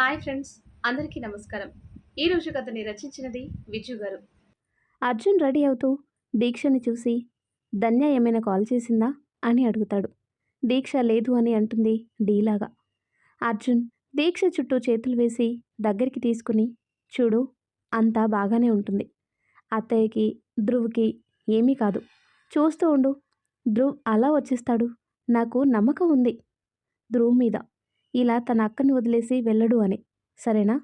Hi friends అందరికీ నమస్కారం. ఈరోజు కథని రచించినది విజు గారు. అర్జున్ రెడీ అవుతూ దీక్షని చూసి ధన్య ఏమైనా కాల్ చేసిందా? అని అడుగుతాడు. దీక్ష లేదు అని అంటుంది డీలాగా. అర్జున్ దీక్ష చుట్టూ చేతులు వేసి దగ్గరికి తీసుకుని చూడు అంతా బాగానే ఉంటుంది. అత్తయ్యకి ధ్రువ్కి ఏమీ కాదు. చూస్తూ ఉండు. ధ్రువ్ అలా వచ్చేస్తాడు. నాకు నమ్మకం ఉంది. ధ్రువ్ మీద ఇలా తన అక్కని వదిలేసి వెళ్ళడు అని. సరేనా?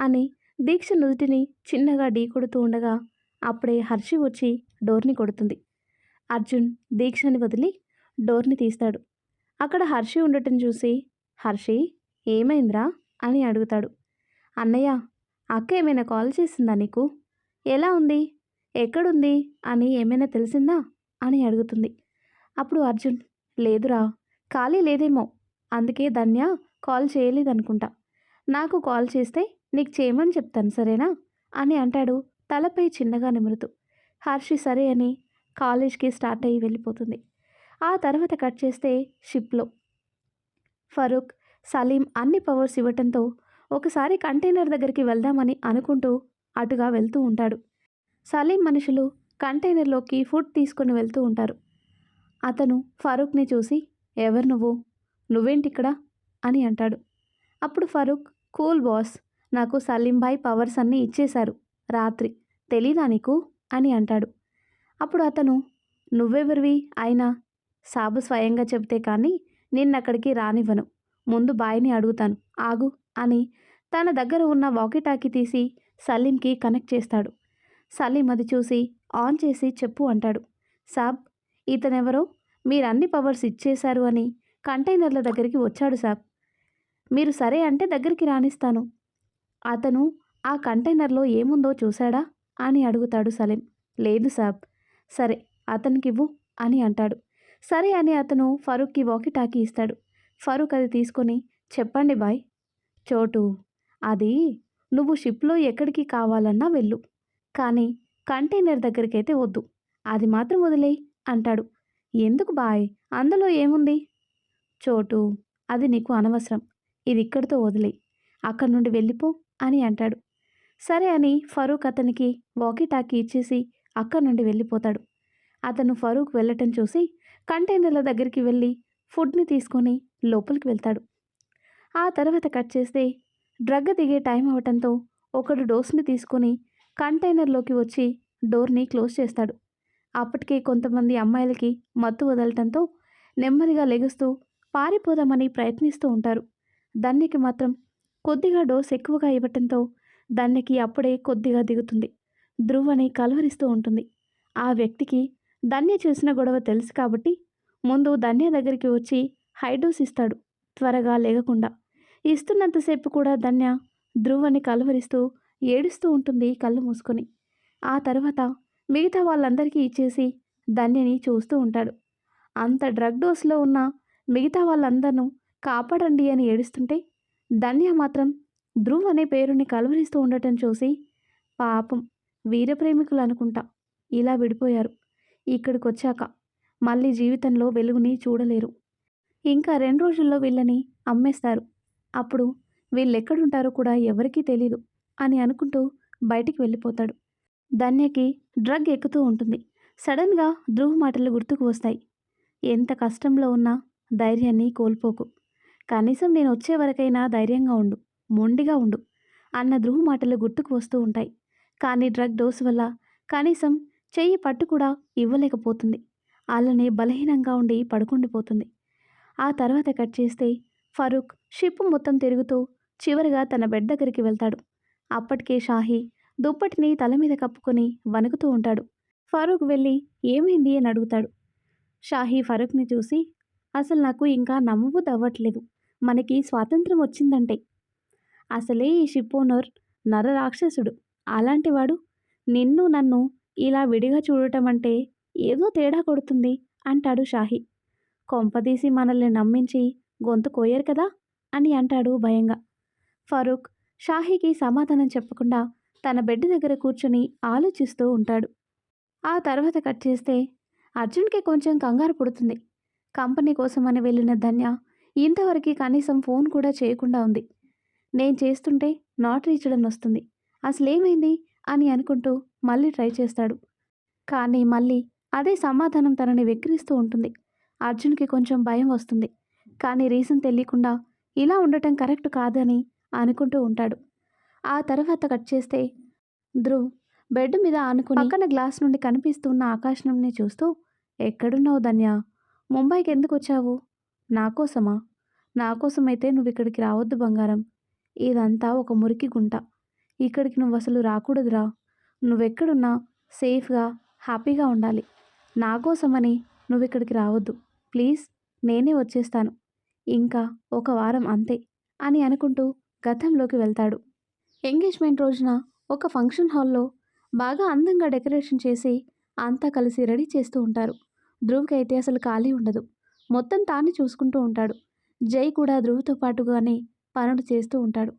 అని దీక్ష నుదుటిని చిన్నగా ఢీ కొడుతూ ఉండగా అప్పుడే హర్షి వచ్చి డోర్ని కొడుతుంది. అర్జున్ దీక్షని వదిలి డోర్ని తీస్తాడు. అక్కడ హర్షి ఉండటం చూసి హర్షి ఏమైందిరా? అని అడుగుతాడు. అన్నయ్య అక్క ఏమైనా కాల్ చేసిందా నీకు? ఎలా ఉంది? ఎక్కడుంది? అని ఏమైనా తెలిసిందా? అని అడుగుతుంది. అప్పుడు అర్జున్ లేదురా ఖాళీ లేదేమో. అందుకే ధన్య కాల్ చేయలేదనుకుంటా. నాకు కాల్ చేస్తే నీకు చేయమని చెప్తాను సరేనా? అని అంటాడు తలపై చిన్నగా నిమురుతూ. హర్షి సరే అని కాలేజ్కి స్టార్ట్ అయ్యి వెళ్ళిపోతుంది. ఆ తర్వాత కట్ చేస్తే షిప్లో. ఫరూక్ సలీం అన్ని పవర్స్ ఇవ్వటంతో ఒకసారి కంటైనర్ దగ్గరికి వెళ్దామని అనుకుంటూ అటుగా వెళ్తూ ఉంటాడు. సలీం మనుషులు కంటైనర్లోకి ఫుడ్ తీసుకుని వెళ్తూ ఉంటారు. అతను ఫరూక్ని చూసి ఎవరు నువ్వు? నువ్వేంటిక్కడ? అని అంటాడు. అప్పుడు ఫరూక్ కూల్ బాస్ నాకు సలీంభాయ్ పవర్స్ అన్నీ ఇచ్చేశారు. రాత్రి తెలీదా నీకు? అని అంటాడు. అప్పుడు అతను నువ్వెవరివి అయినా? సాబు స్వయంగా చెబితే కానీ నిన్నక్కడికి రానివ్వను. ముందు బాయ్ని అడుగుతాను. ఆగు అని తన దగ్గర ఉన్న వాకిటాకి తీసి సలీంకి కనెక్ట్ చేస్తాడు. సలీం అది చూసి ఆన్ చేసి చెప్పు అంటాడు. సాబ్ ఇతనెవరో? మీరు అన్ని పవర్స్ ఇచ్చేశారు అని కంటైనర్ల దగ్గరికి వచ్చాడు సాబ్. మీరు సరే అంటే దగ్గరికి రానిస్తాను. అతను ఆ కంటైనర్లో ఏముందో చూశాడా? అని అడుగుతాడు సలీం. లేదు సాబ్. సరే అతనికివ్వు అని అంటాడు. సరే అని అతను ఫరూక్కి వాకి టాకీ ఇస్తాడు. ఫరూక్ అది తీసుకొని చెప్పండి బాయ్. చోటు అది నువ్వు షిప్లో ఎక్కడికి కావాలన్నా వెళ్ళు. కానీ కంటైనర్ దగ్గరికైతే వద్దు. అది మాత్రం వదిలే అంటాడు. ఎందుకు బాయ్? అందులో ఏముంది? చోటు అది నీకు అనవసరం. ఇది ఇక్కడితో వదిలే అక్కడి నుండి వెళ్ళిపో అని అంటాడు. సరే అని ఫరూక్ అతనికి వాకీటాకీ ఇచ్చేసి అక్కడి నుండి వెళ్ళిపోతాడు. అతను ఫరూక్ వెళ్ళటం చూసి కంటైనర్ల దగ్గరికి వెళ్ళి ఫుడ్ని తీసుకొని లోపలికి వెళ్తాడు. ఆ తర్వాత కట్ చేస్తే డ్రగ్ దిగే టైం అవటంతో ఒకడు డోస్ని తీసుకొని కంటైనర్లోకి వచ్చి డోర్ని క్లోజ్ చేస్తాడు. అప్పటికే కొంతమంది అమ్మాయిలకి మత్తు వదలటంతో నెమ్మదిగా లెగుస్తూ పారిపోదామని ప్రయత్నిస్తూ ఉంటారు. ధన్యకి మాత్రం కొద్దిగా డోస్ ఎక్కువగా ఇవ్వటంతో ధన్యకి అప్పుడే కొద్దిగా దిగుతుంది. ధ్రువని కలవరిస్తూ ఉంటుంది. ఆ వ్యక్తికి ధన్య చేసిన గొడవ తెలుసు కాబట్టి ముందు ధన్య దగ్గరికి వచ్చి హైడోస్ ఇస్తాడు త్వరగా లేగకుండా. ఇస్తున్నంతసేపు కూడా ధన్య ధ్రువని కలవరిస్తూ ఏడుస్తూ ఉంటుంది కళ్ళు మూసుకొని. ఆ తర్వాత మిగతా వాళ్ళందరికీ ఇచ్చేసి ధన్యని చూస్తూ ఉంటాడు. అంత డ్రగ్ డోస్లో ఉన్న మిగతా వాళ్ళందరినూ కాపాడండి అని ఏడుస్తుంటే ధన్య మాత్రం ధ్రువ్ అనే పేరుని కలవరిస్తూ ఉండటం చూసి పాపం వీరప్రేమికులు అనుకుంటా ఇలా విడిపోయారు. ఇక్కడికి వచ్చాక మళ్ళీ జీవితంలో వెలుగుని చూడలేరు. ఇంకా రెండు రోజుల్లో వీళ్ళని అమ్మేస్తారు. అప్పుడు వీళ్ళెక్కడుంటారో కూడా ఎవరికీ తెలీదు అని అనుకుంటూ బయటికి వెళ్ళిపోతాడు. ధన్యకి డ్రగ్ ఎక్కుతూ ఉంటుంది. సడన్గా ధ్రువ్ మాటలు గుర్తుకు వస్తాయి. ఎంత కష్టంలో ఉన్నా ధైర్యాన్ని కోల్పోకు. కనీసం నేను వచ్చే వరకైనా ధైర్యంగా ఉండు మొండిగా ఉండు అన్న ధ్రువ్ మాటలు గుర్తుకు వస్తూ ఉంటాయి. కానీ డ్రగ్ డోస్ వల్ల కనీసం చెయ్యి పట్టు కూడా ఇవ్వలేకపోతుంది. అలానే బలహీనంగా ఉండి పడుకుండిపోతుంది. ఆ తర్వాత కట్ చేస్తే ఫరూక్ షిప్ మొత్తం తిరుగుతూ చివరిగా తన బెడ్ దగ్గరికి వెళ్తాడు. అప్పటికే షాహీ దుప్పటిని తల మీద కప్పుకొని వణుకుతూ ఉంటాడు. ఫరూక్ వెళ్ళి ఏమైంది? అని అడుగుతాడు. షాహీ ఫరూక్ని చూసి అసలు నాకు ఇంకా నమ్మబుద్ధి అవ్వట్లేదు మనకి స్వాతంత్రం వచ్చిందంటే. అసలే ఈ షిప్ ఓనర్ నర రాక్షసుడు. అలాంటివాడు నిన్ను నన్ను ఇలా విడిగా చూడటం అంటే ఏదో తేడా కొడుతుంది అంటాడు షాహి. కొంపదీసి మనల్ని నమ్మించి గొంతు కోయరు కదా అని అంటాడు భయంగా. ఫరూక్ షాహీకి సమాధానం చెప్పకుండా తన బెడ్ దగ్గర కూర్చుని ఆలోచిస్తూ ఉంటాడు. ఆ తర్వాత కట్ చేస్తే అర్జున్కి కొంచెం కంగారు పుడుతుంది. కంపెనీ కోసమని వెళ్ళిన ధన్య ఇంతవరకు కనీసం ఫోన్ కూడా చేయకుండా ఉంది. నేను చేస్తుంటే నాట్ రీచ్డ్ అని వస్తుంది. అసలేమైంది? అని అనుకుంటూ మళ్ళీ ట్రై చేస్తాడు. కానీ మళ్ళీ అదే సమాధానం తనని వెక్కిరిస్తూ ఉంటుంది. అర్జున్కి కొంచెం భయం వస్తుంది. కానీ రీజన్ తెలియకుండా ఇలా ఉండటం కరెక్ట్ కాదని అనుకుంటూ ఉంటాడు. ఆ తర్వాత కట్ చేస్తే ధ్రువ్ బెడ్ మీద ఆనుకుని పక్కన గ్లాస్ నుండి కనిపిస్తున్న ఆకాశంని చూస్తూ ఎక్కడున్నావు ధన్య? ముంబైకి ఎందుకు వచ్చావు నాకోసమా నాకోసమైతే నువ్వు ఇక్కడికి రావద్దు బంగారం. ఇదంతా ఒక మురికి గుంట. ఇక్కడికి నువ్వు అసలు రాకూడదురా. నువ్వెక్కడున్నా సేఫ్గా హ్యాపీగా ఉండాలి. నాకోసమని నువ్వు ఇక్కడికి రావద్దు. ప్లీజ్ నేనే వచ్చేస్తాను. ఇంకా ఒక వారం అంతే అని అనుకుంటూ గతంలోకి వెళ్తాడు. ఎంగేజ్మెంట్ రోజున ఒక ఫంక్షన్ హాల్లో బాగా అందంగా డెకరేషన్ చేసి అంతా కలిసి రెడీ చేస్తూ ఉంటారు. ధ్రువ్కి అయితే అసలు ఖాళీ ఉండదు. మొత్తం తాను చూసుకుంటూ ఉంటాడు. జై కూడా ధ్రువ్తో పాటుగానే పనులు చేస్తూ ఉంటాడు.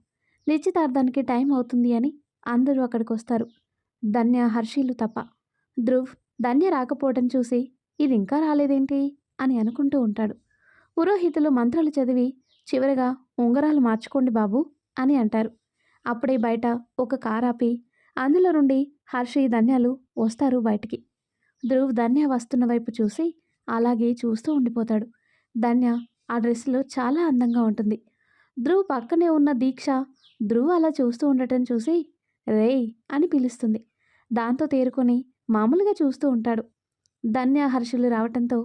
నిశ్చితార్థానికి టైం అవుతుంది అని అందరూ అక్కడికి వస్తారు ధన్య హర్షీలు తప్ప. ధ్రువ్ ధన్య రాకపోవడం చూసి ఇది ఇంకా రాలేదేంటి? అని అనుకుంటూ ఉంటాడు. పురోహితులు మంత్రాలు చదివి చివరగా ఉంగరాలు మార్చుకోండి బాబు అని అంటారు. అప్పుడే బయట ఒక కార్ ఆపి అందులో నుండి హర్షి ధన్యాలు వస్తారు బయటికి. ధ్రువ్ ధన్య వస్తున్న వైపు చూసి అలాగే చూస్తూ ఉండిపోతాడు. ధన్య ఆ డ్రెస్లో చాలా అందంగా ఉంటుంది. ధ్రువ్ పక్కనే ఉన్న దీక్ష ధ్రువ్ అలా చూస్తూ ఉండటం చూసి రేయ్ అని పిలుస్తుంది. దాంతో తేరుకొని మామూలుగా చూస్తూ ఉంటాడు. ధన్య హర్షులు రావటంతో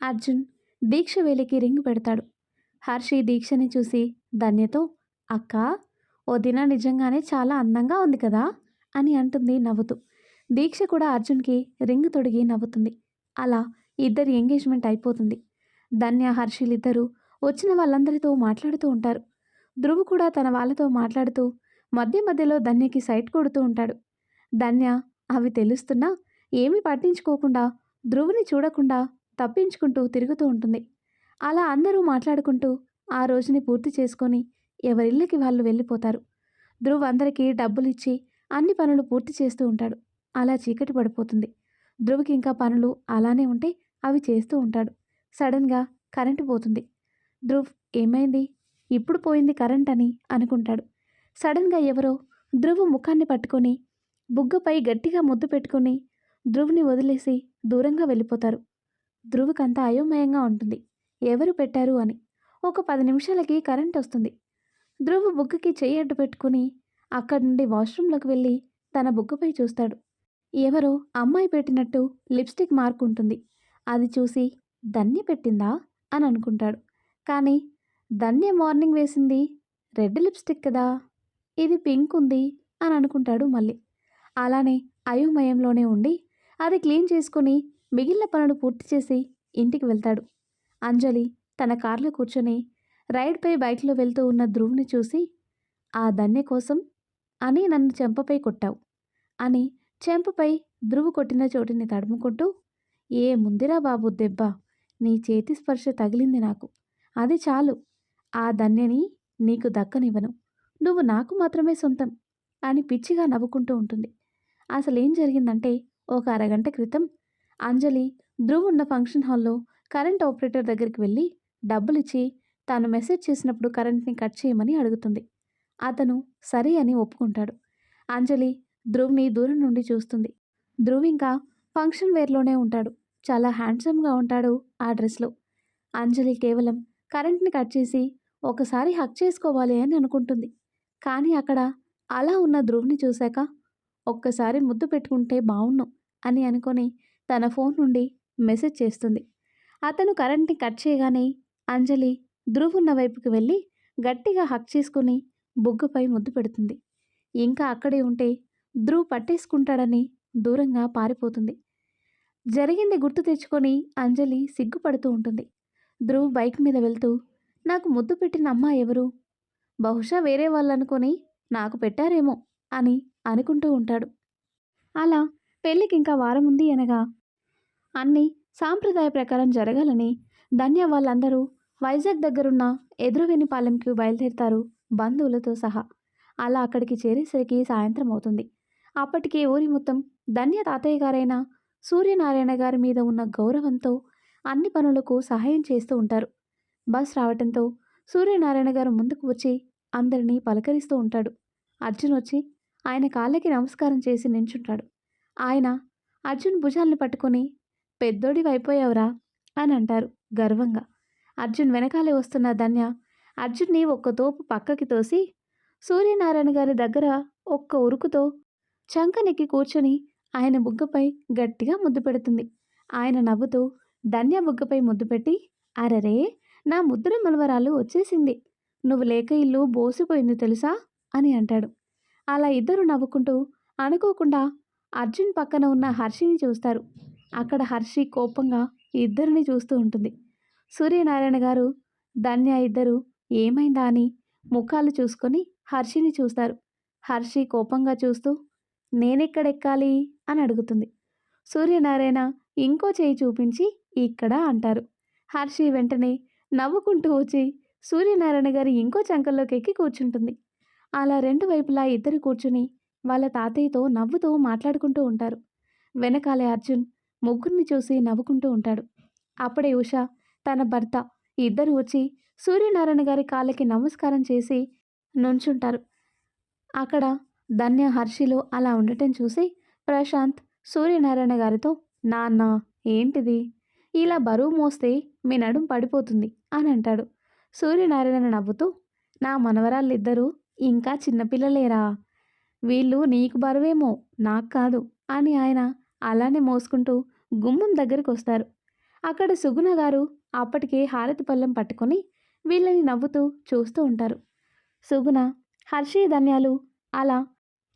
అర్జున్ దీక్ష వేలికి రింగ్ పెడతాడు. హర్షి దీక్షని చూసి ధన్యతో అక్క వదిన నిజంగానే చాలా అందంగా ఉంది కదా అని అంటుంది నవ్వుతూ. దీక్ష కూడా అర్జున్కి రింగ్ తొడిగి నవ్వుతుంది. అలా ఇద్దరి ఎంగేజ్మెంట్ అయిపోతుంది. ధన్య హర్షిలిద్దరూ వచ్చిన వాళ్ళందరితో మాట్లాడుతూ ఉంటారు. ధ్రువ్ కూడా తన వాళ్ళతో మాట్లాడుతూ మధ్య మధ్యలో ధన్యకి సైట్ కొడుతూ ఉంటాడు. ధన్య అవి తెలుస్తున్నా ఏమీ పట్టించుకోకుండా ధ్రువుని చూడకుండా తప్పించుకుంటూ తిరుగుతూ ఉంటుంది. అలా అందరూ మాట్లాడుకుంటూ ఆ రోజుని పూర్తి చేసుకొని ఎవరిళ్ళకి వాళ్ళు వెళ్ళిపోతారు. ధ్రువ్ అందరికీ డబ్బులిచ్చి అన్ని పనులు పూర్తి చేస్తూ ఉంటాడు. అలా చీకటి పడిపోతుంది. ధ్రువకి ఇంకా పనులు అలానే ఉంటే అవి చేస్తూ ఉంటాడు. సడన్గా కరెంటు పోతుంది. ధ్రువ్ ఏమైంది? ఇప్పుడు పోయింది కరెంట్ అని అనుకుంటాడు. సడన్గా ఎవరో ధ్రువ్ ముఖాన్ని పట్టుకొని బుగ్గపై గట్టిగా ముద్దు పెట్టుకుని ధ్రువ్ని వదిలేసి దూరంగా వెళ్ళిపోతారు. ధ్రువ్కంతా అయోమయంగా ఉంటుంది. ఎవరు పెట్టారు? అని. ఒక పది నిమిషాలకి కరెంట్ వస్తుంది. ధ్రువ్ బుగ్గకి చెయ్యి అడ్డు పెట్టుకుని అక్కడి నుండి వాష్రూమ్లోకి వెళ్ళి తన బుగ్గపై చూస్తాడు. ఎవరో అమ్మాయి పెట్టినట్టు లిప్స్టిక్ మార్క్ ఉంటుంది అది చూసి ధన్య పెట్టిందా? అని అనుకుంటాడు. కానీ ధన్య మార్నింగ్ వేసింది రెడ్ లిప్స్టిక్ కదా? ఇది పింక్ ఉంది అని అనుకుంటాడు మళ్ళీ. అలానే అయోమయంలోనే ఉండి అది క్లీన్ చేసుకుని మిగిలిన పనులు పూర్తి చేసి ఇంటికి వెళ్తాడు. అంజలి తన కార్లో కూర్చొని రైడ్పై బైక్లో వెళ్తూ ఉన్న ధ్రువ్ని చూసి ఆ ధన్య కోసం అని నన్ను చెంపపై కొట్టావు అని చెంపపై ధ్రువు కొట్టిన చోటుని తడుముకుంటూ ఏ ముందిరా బాబు దెబ్బ? నీ చేతి స్పర్శ తగిలింది నాకు. అది చాలు. ఆ ధన్యని నీకు దక్కనివ్వను. నువ్వు నాకు మాత్రమే సొంతం అని పిచ్చిగా నవ్వుకుంటూ ఉంటుంది. అసలేం జరిగిందంటే ఒక అరగంట క్రితం అంజలి ధ్రువ్ ఉన్న ఫంక్షన్ హాల్లో కరెంట్ ఆపరేటర్ దగ్గరికి వెళ్ళి డబ్బులిచ్చి తాను మెసేజ్ చేసినప్పుడు కరెంట్ని కట్ చేయమని అడుగుతుంది. అతను సరే అని ఒప్పుకుంటాడు. అంజలి ధ్రువ్ని దూరం నుండి చూస్తుంది. ధ్రువ్ ఇంకా ఫంక్షన్ వేర్లోనే ఉంటాడు. చాలా హ్యాండ్సమ్గా ఉంటాడు ఆ డ్రెస్లో. అంజలి కేవలం కరెంట్ని కట్ చేసి ఒకసారి హక్ చేసుకోవాలి అని అనుకుంటుంది. కానీ అక్కడ అలా ఉన్న ధ్రువ్ని చూశాక ఒక్కసారి ముద్దు పెట్టుకుంటే బావుణ్ణు అని అనుకొని తన ఫోన్ నుండి మెసేజ్ చేస్తుంది. అతను కరెంట్ని కట్ చేయగానే అంజలి ధ్రువ్ ఉన్న వైపుకి వెళ్ళి గట్టిగా హక్ చేసుకుని బుగ్గపై ముద్దు పెడుతుంది. ఇంకా అక్కడే ఉంటే ధ్రువ్ పట్టేసుకుంటాడని దూరంగా పారిపోతుంది. జరిగింది గుర్తు తెచ్చుకొని అంజలి సిగ్గుపడుతూ ఉంటుంది. ధ్రువ్ బైక్ మీద వెళ్తూ నాకు ముద్దు పెట్టిన అమ్మ ఎవరు? బహుశా వేరే వాళ్ళు అనుకొని నాకు పెట్టారేమో అని అనుకుంటూ ఉంటాడు. అలా పెళ్ళికి ఇంకా వారం ఉంది అనగా అన్నీ సాంప్రదాయ ప్రకారం జరగాలని ధన్య వాళ్ళందరూ వైజాగ్ దగ్గరున్న ఎదురువెనిపాలెంకి బయలుదేరుతారు బంధువులతో సహా. అలా అక్కడికి చేరేసరికి సాయంత్రం అవుతుంది. అప్పటికే ఊరి మొత్తం ధన్య తాతయ్య గారైన సూర్యనారాయణ గారి మీద ఉన్న గౌరవంతో అన్ని పనులకు సహాయం చేస్తూ ఉంటారు. బస్ రావటంతో సూర్యనారాయణ గారు ముందుకు వచ్చి అందరినీ పలకరిస్తూ ఉంటాడు. అర్జున్ వచ్చి ఆయన కాళ్ళకి నమస్కారం చేసి నించుంటాడు. ఆయన అర్జున్ భుజాల్ని పట్టుకొని పెద్దోడి అయిపోయావురా అని అంటారు గర్వంగా. అర్జున్ వెనకాలే వస్తున్న ధన్య అర్జున్ని ఒక్క తోపు పక్కకి తోసి సూర్యనారాయణ గారి దగ్గర ఒక్క ఉరుకుతో చంకనెక్కి కూర్చొని ఆయన బుగ్గపై గట్టిగా ముద్దు పెడుతుంది. ఆయన నవ్వుతూ ధన్య బుగ్గపై ముద్దు పెట్టి అరరే నా ముద్దుల మనవరాలు వచ్చేసింది. నువ్వు లేక ఇల్లు బోసిపోయింది తెలుసా? అని అంటాడు. అలా ఇద్దరు నవ్వుకుంటూ అనుకోకుండా అర్జున్ పక్కన ఉన్న హర్షిని చూస్తారు. అక్కడ హర్షి కోపంగా ఇద్దరిని చూస్తూ ఉంటుంది. సూర్యనారాయణ గారు ధన్య ఇద్దరు ఏమైందా అని ముఖాలు చూసుకొని హర్షిని చూస్తారు. హర్షి కోపంగా చూస్తూ నేనెక్కడెక్కాలి? అని అడుగుతుంది. సూర్యనారాయణ ఇంకో చేయి చూపించి ఇక్కడ అంటారు. హర్షి వెంటనే నవ్వుకుంటూ వచ్చి సూర్యనారాయణ గారి ఇంకో చంకల్లోకి ఎక్కి కూర్చుంటుంది. అలా రెండు వైపులా ఇద్దరు కూర్చుని వాళ్ళ తాతయ్యతో నవ్వుతూ మాట్లాడుకుంటూ ఉంటారు. వెనకాలే అర్జున్ ముగ్గురిని చూసి నవ్వుకుంటూ ఉంటాడు. అప్పుడే ఉష తన భర్త ఇద్దరు వచ్చి సూర్యనారాయణ గారి కాళ్ళకి నమస్కారం చేసి నుంచుంటారు. అక్కడ ధన్య హర్షిలో అలా ఉండటం చూసి ప్రశాంత్ సూర్యనారాయణ గారితో నాన్న ఏంటిది? ఇలా బరువు మోస్తే మీ నడుం పడిపోతుంది అని అంటాడు. సూర్యనారాయణ నవ్వుతూ నా మనవరాళ్ళిద్దరూ ఇంకా చిన్నపిల్లలేరా? వీళ్ళు నీకు బరువేమో నాకు కాదు అని ఆయన అలానే మోసుకుంటూ గుమ్మం దగ్గరికి వస్తారు. అక్కడ సుగుణ గారు అప్పటికే హారతి పళ్ళెం పట్టుకొని వీళ్ళని నవ్వుతూ చూస్తూ ఉంటారు. సుగుణ హర్షి ధన్యాలు అలా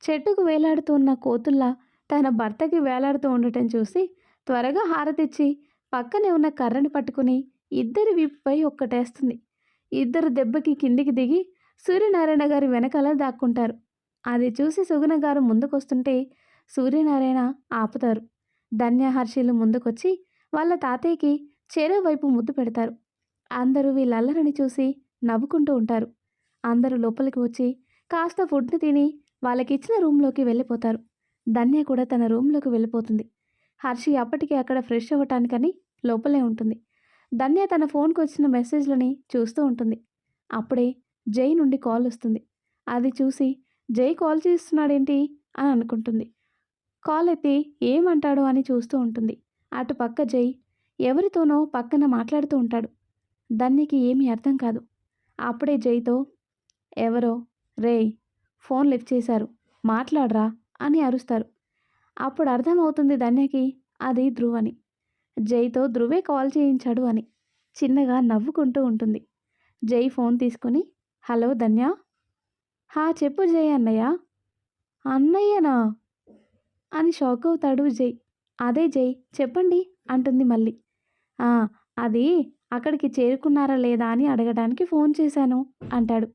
చెట్టుకు వేలాడుతున్న కోతుల్లా తన భర్తకి వేలాడుతూ ఉండటం చూసి త్వరగా హారతిచ్చి పక్కనే ఉన్న కర్రని పట్టుకుని ఇద్దరి వీపుపై ఒక్కటేస్తుంది. ఇద్దరు దెబ్బకి కిందికి దిగి సూర్యనారాయణ గారి వెనకాల దాక్కుంటారు. అది చూసి సుగుణ గారు ముందుకొస్తుంటే సూర్యనారాయణ ఆపుతారు. ధన్య హర్షీలు ముందుకొచ్చి వాళ్ళ తాతయ్యకి చెరో వైపు ముద్దు పెడతారు. అందరూ వీళ్ళల్లరిని చూసి నవ్వుకుంటూ ఉంటారు. అందరూ లోపలికి వచ్చి కాస్త ఫుడ్ని తిని వాళ్ళకి ఇచ్చిన రూమ్లోకి వెళ్ళిపోతారు. ధన్య కూడా తన రూమ్లోకి వెళ్ళిపోతుంది. హర్షి అప్పటికి అక్కడ ఫ్రెష్ అవ్వటానికని లోపలే ఉంటుంది. ధన్య తన ఫోన్కి వచ్చిన మెసేజ్లని చూస్తూ ఉంటుంది. అప్పుడే జై నుండి కాల్ వస్తుంది. అది చూసి జై కాల్ చేస్తున్నాడేంటి? అని అనుకుంటుంది. కాల్ ఎత్తి ఏమంటాడు? అని చూస్తూ ఉంటుంది. అటు పక్క జై ఎవరితోనో పక్కన మాట్లాడుతూ ఉంటాడు. ధన్యకి ఏమీ అర్థం కాదు. అప్పుడే జైతో ఎవరో? రేయ్ ఫోన్ లిఫ్ట్ చేశారు. మాట్లాడరా అని అరుస్తారు. అప్పుడు అర్థమవుతుంది ధన్యకి అది ధ్రువ్ అని. జైతో ధ్రువే కాల్ చేయించాడు అని. చిన్నగా నవ్వుకుంటూ ఉంటుంది. జై ఫోన్ తీసుకుని హలో ధన్య. హా చెప్పు జై అన్నయ్య. అన్నయ్యనా? అని షాక్ అవుతాడు జై. అదే జై చెప్పండి అంటుంది మళ్ళీ. అది అక్కడికి చేరుకున్నారా లేదా అని అడగడానికి ఫోన్ చేశాను అంటాడు.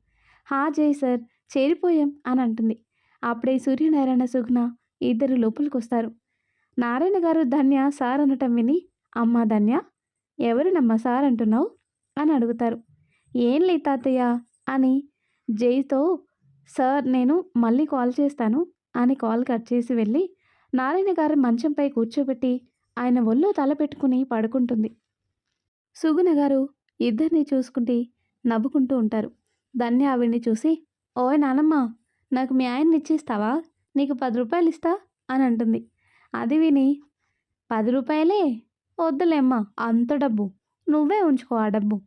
హా జై సార్ చేరిపోయాం అని అంటుంది. అప్పుడే సూర్యనారాయణ సుగుణ ఇద్దరు లోపలికి వస్తారు నారాయణ గారు ధన్య సార్ అనటం విని అమ్మా ధన్య ఎవరినమ్మా సార్ అంటున్నావు? అని అడుగుతారు. ఏం లే తాతయ్య అని జైతో సార్ నేను మళ్ళీ కాల్ చేస్తాను అని కాల్ కట్ చేసి వెళ్ళి నారాయణ గారి మంచంపై కూర్చోబెట్టి ఆయన ఒళ్ళో తల పెట్టుకుని పడుకుంటుంది. సుగుణ గారు ఇద్దరిని చూసుకుంటే నవ్వుకుంటూ ఉంటారు. ధన్య ఆవిడ్ని చూసి ఓయ్ నానమ్మ నాకు మీ ఆయన్ని ఇచ్చేస్తావా? నీకు పది రూపాయలు ఇస్తా అని అంటుంది. అది విని పది రూపాయలే? వద్దులేమ్మా అంత డబ్బు. నువ్వే ఉంచుకో ఆ డబ్బు.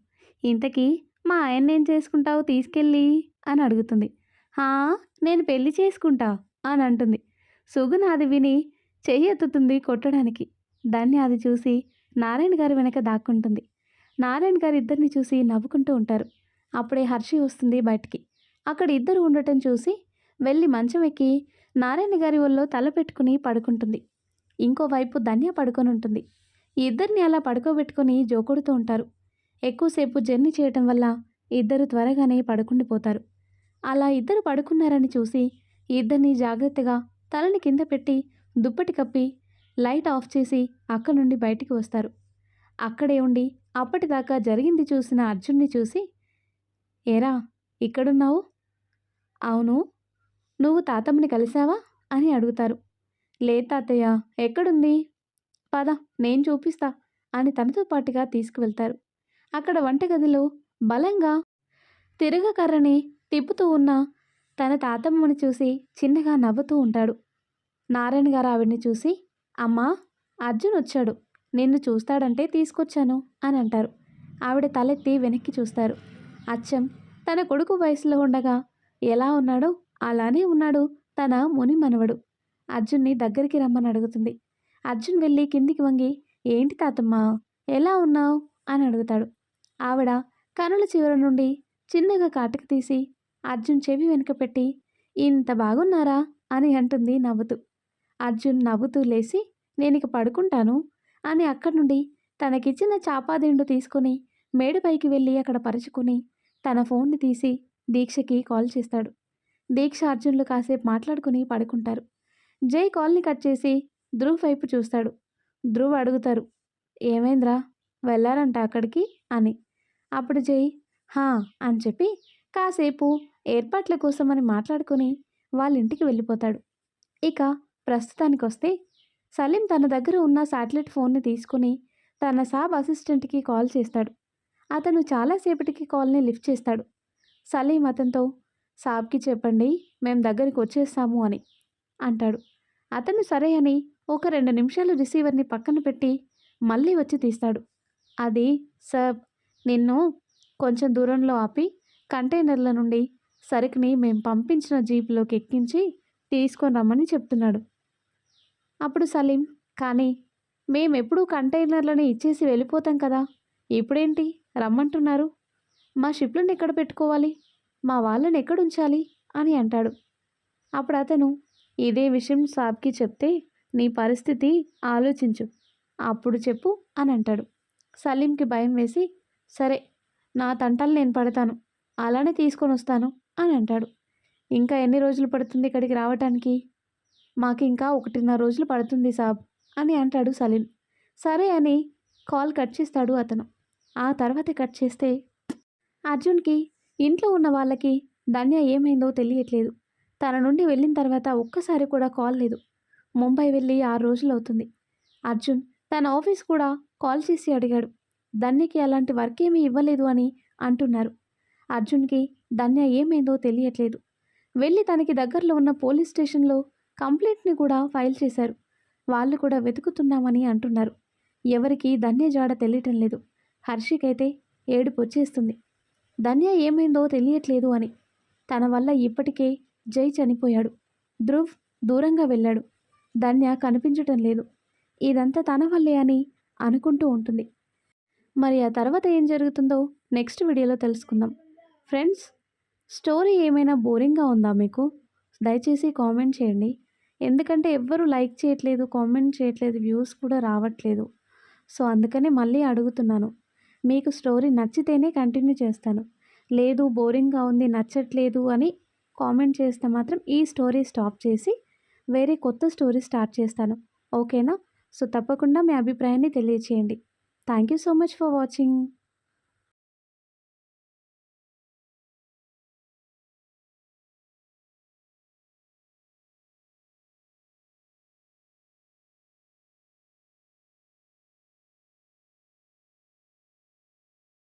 ఇంతకీ మా ఆయన్ని ఏం చేసుకుంటావు? తీసుకెళ్ళి అని అడుగుతుంది. హా నేను పెళ్ళి చేసుకుంటా అని అంటుంది. సుగుణ అది విని చెయ్యి ఎత్తుతుంది కొట్టడానికి. దాన్ని అది చూసి నారాయణ గారి వెనక దాక్కుంటుంది. నారాయణ గారు ఇద్దరిని చూసి నవ్వుకుంటూ ఉంటారు. అప్పుడే హర్షి వస్తుంది బయటికి. అక్కడ ఇద్దరు ఉండటం చూసి వెళ్ళి మంచం ఎక్కి నారాయణ గారి ఒళ్ళో తల పెట్టుకుని పడుకుంటుంది. ఇంకోవైపు ధన్య పడుకొని ఉంటుంది. ఇద్దరిని అలా పడుకోబెట్టుకొని జోకొడుతూ ఉంటారు. ఎక్కువసేపు జర్నీ చేయటం వల్ల ఇద్దరు త్వరగానే పడుకుండిపోతారు. అలా ఇద్దరు పడుకున్నారని చూసి ఇద్దరిని జాగ్రత్తగా తలని కింద పెట్టి దుప్పటి కప్పి లైట్ ఆఫ్ చేసి అక్కడి నుండి బయటికి వస్తారు. అక్కడే ఉండి అప్పటిదాకా జరిగింది చూసిన అర్జున్ని చూసి ఏరా ఇక్కడున్నావు? అవును. నువ్వు తాతమ్మని కలిసావా? అని అడుగుతారు. లేదు తాతయ్య ఎక్కడుంది? పద నేను చూపిస్తా అని తనతో పాటుగా తీసుకువెళ్తారు. అక్కడ వంటగదిలో బలంగా తిరగకర్రని తిప్పుతూ ఉన్న తన తాతమ్మని చూసి చిన్నగా నవ్వుతూ ఉంటాడు. నారాయణ గారు ఆవిడ్ని చూసి అమ్మా అర్జున్ వచ్చాడు. నిన్ను చూస్తాడంటే తీసుకొచ్చాను అని అంటారు. ఆవిడ తలెత్తి వెనక్కి చూస్తారు. అచ్చం తన కొడుకు వయసులో ఉండగా ఎలా ఉన్నాడో అలానే ఉన్నాడు. తన ముని మనవడు. అర్జున్ని దగ్గరికి రమ్మని అడుగుతుంది. అర్జున్ వెళ్ళి కిందికి వంగి ఏంటి తాతమ్మ ఎలా ఉన్నావు? అని అడుగుతాడు. ఆవిడ కనుల చివర నుండి చిన్నగా కాటుక తీసి అర్జున్ చెవి వెనుక పెట్టి ఇంత బాగున్నారా? అని అంటుంది నవ్వుతూ. అర్జున్ నవ్వుతూ లేచి నేను ఇక పడుకుంటాను అని అక్కడి నుండి తనకిచ్చిన చాపాదిండు తీసుకుని మేడపైకి వెళ్ళి అక్కడ పరుచుకుని తన ఫోన్ని తీసి దీక్షకి కాల్ చేస్తాడు. దీక్ష అర్జున్లు కాసేపు మాట్లాడుకుని పడుకుంటారు. జై కాల్ని కట్ చేసి ధ్రువ్ వైపు చూస్తాడు. ధ్రువ్ అడుగుతారు ఏమైందిరా? వెళ్ళారంట అక్కడికి? అని. అప్పుడు జై హా అని చెప్పి కాసేపు ఏర్పాట్ల కోసమని మాట్లాడుకుని వాళ్ళ ఇంటికి వెళ్ళిపోతాడు. ఇక ప్రస్తుతానికి వస్తే సలీం తన దగ్గర ఉన్న శాటిలైట్ ఫోన్ని తీసుకుని తన సాబ్ అసిస్టెంట్కి కాల్ చేస్తాడు. అతను చాలాసేపటికి కాల్ని లిఫ్ట్ చేస్తాడు. సలీం అతనితో సాబ్కి చెప్పండి మేము దగ్గరికి వచ్చేస్తాము అని అంటాడు. అతను సరే అని ఒక రెండు నిమిషాలు రిసీవర్ని పక్కన పెట్టి మళ్ళీ వచ్చి తీస్తాడు. అది సాబ్ నిన్ను కొంచెం దూరంలో ఆపి కంటైనర్ల నుండి సరుకుని మేము పంపించిన జీప్లోకి ఎక్కించి తీసుకొని రమ్మని చెప్తున్నాడు. అప్పుడు సలీం కానీ మేమెప్పుడూ కంటైనర్లను ఇచ్చేసి వెళ్ళిపోతాం కదా ఇప్పుడేంటి? రమ్మంటున్నారు. మా షిప్లను ఎక్కడ పెట్టుకోవాలి? మా వాళ్ళని ఎక్కడ ఉంచాలి అని అంటాడు. అప్పుడు అతను ఇదే విషయం సాబ్కి చెప్తే నీ పరిస్థితి ఆలోచించు. అప్పుడు చెప్పు అని అంటాడు. సలీంకి భయం వేసి సరే నా తంటలు నేను పడతాను. అలానే తీసుకొని వస్తాను అని అంటాడు. ఇంకా ఎన్ని రోజులు పడుతుంది ఇక్కడికి రావటానికి? మాకు ఇంకా ఒకటిన్నర రోజులు పడుతుంది సాబ్ అని అంటాడు సలీం. సరే అని కాల్ కట్ చేస్తాడు అతను. ఆ తర్వాత కట్ చేస్తే అర్జున్కి ఇంట్లో ఉన్న వాళ్ళకి ధన్య ఏమైందో తెలియట్లేదు. తన నుండి వెళ్ళిన తర్వాత ఒక్కసారి కూడా కాల్ లేదు. ముంబై వెళ్ళి ఆరు రోజులు అవుతుంది. అర్జున్ తన ఆఫీస్ కూడా కాల్ చేసి అడిగాడు. ధన్యకి అలాంటి వర్క్ ఏమీ ఇవ్వలేదు అని అంటున్నారు. అర్జున్కి ధన్య ఏమైందో తెలియట్లేదు. వెళ్ళి తనకి దగ్గరలో ఉన్న పోలీస్ స్టేషన్లో కంప్లైంట్ని కూడా ఫైల్ చేశారు. వాళ్ళు కూడా వెతుకుతున్నామని అంటున్నారు. ఎవరికి ధన్య జాడ తెలియటం లేదు. హర్షికైతే ఏడుపు వచ్చేస్తుంది. ధన్య ఏమైందో తెలియట్లేదు అని. తన వల్ల ఇప్పటికే జై చనిపోయాడు. ధ్రువ్ దూరంగా వెళ్ళాడు. ధన్య కనిపించటం లేదు. ఇదంతా తన వల్లే అని అనుకుంటూ ఉంటుంది. మరి ఆ తర్వాత ఏం జరుగుతుందో నెక్స్ట్ వీడియోలో తెలుసుకుందాం. ఫ్రెండ్స్ స్టోరీ ఏమైనా బోరింగ్గా ఉందా మీకు? దయచేసి కామెంట్ చేయండి. ఎందుకంటే ఎవ్వరూ లైక్ చేయట్లేదు కామెంట్ చేయట్లేదు వ్యూస్ కూడా రావట్లేదు. సో అందుకనే మళ్ళీ అడుగుతున్నాను. మీకు స్టోరీ నచ్చితేనే కంటిన్యూ చేస్తాను. లేదు బోరింగ్గా ఉంది నచ్చట్లేదు అని కామెంట్ చేస్తే మాత్రం ఈ స్టోరీ స్టాప్ చేసి వేరే కొత్త స్టోరీ స్టార్ట్ చేస్తాను. ఓకేనా? సో తప్పకుండా మీ అభిప్రాయాన్ని తెలియచేయండి. Thank you so much for watching.